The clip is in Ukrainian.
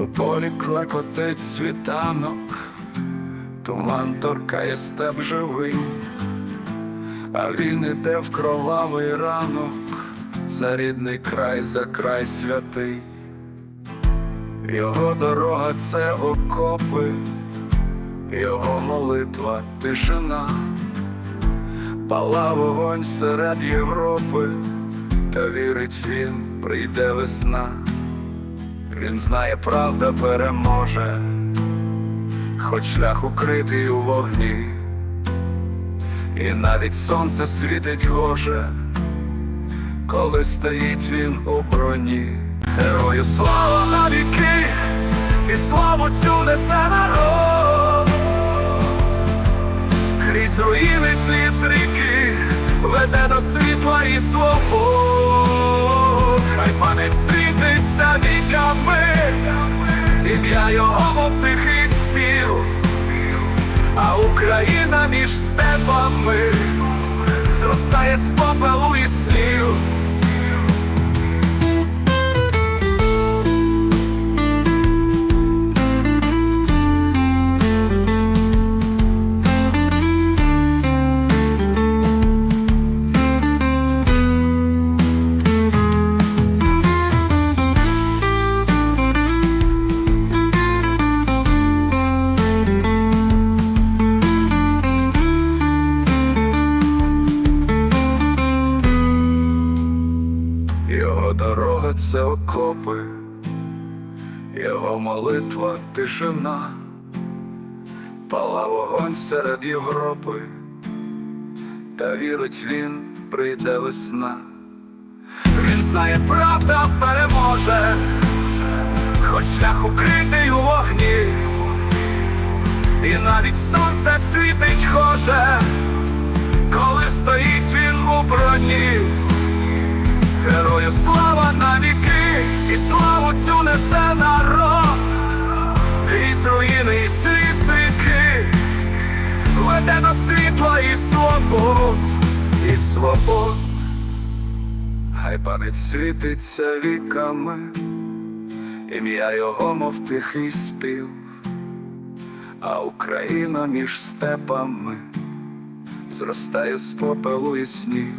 У полі клекотить світанок, туман торкає степ живий, а він іде в кровавий ранок, за рідний край, за край святий. Його дорога це окопи, його молитва тишина, пала вогонь серед Європи, та вірить він, прийде весна. Він знає, правда переможе, хоч шлях укритий у вогні, і навіть сонце світить гоже, коли стоїть він у броні. Герою слава на віки, і славу цю несе народ, крізь руїни сліз ріки, веде до світла і свобод, ім'я його, мов тихий спів, а Україна між степами зростає з попелу і снів. Дорога це окопи, його молитва тишина, пала вогонь серед Європи, та вірить він, прийде весна. Він знає, правда переможе, хоч шлях укритий у вогні, і навіть сонце світить і славу цю несе народ, із руїни і сліз веде до світла і свобод, і свобод, хай пам'ять світиться віками, ім'я його, мов тихий спів, а Україна між степами. Зростає з попелу і снів.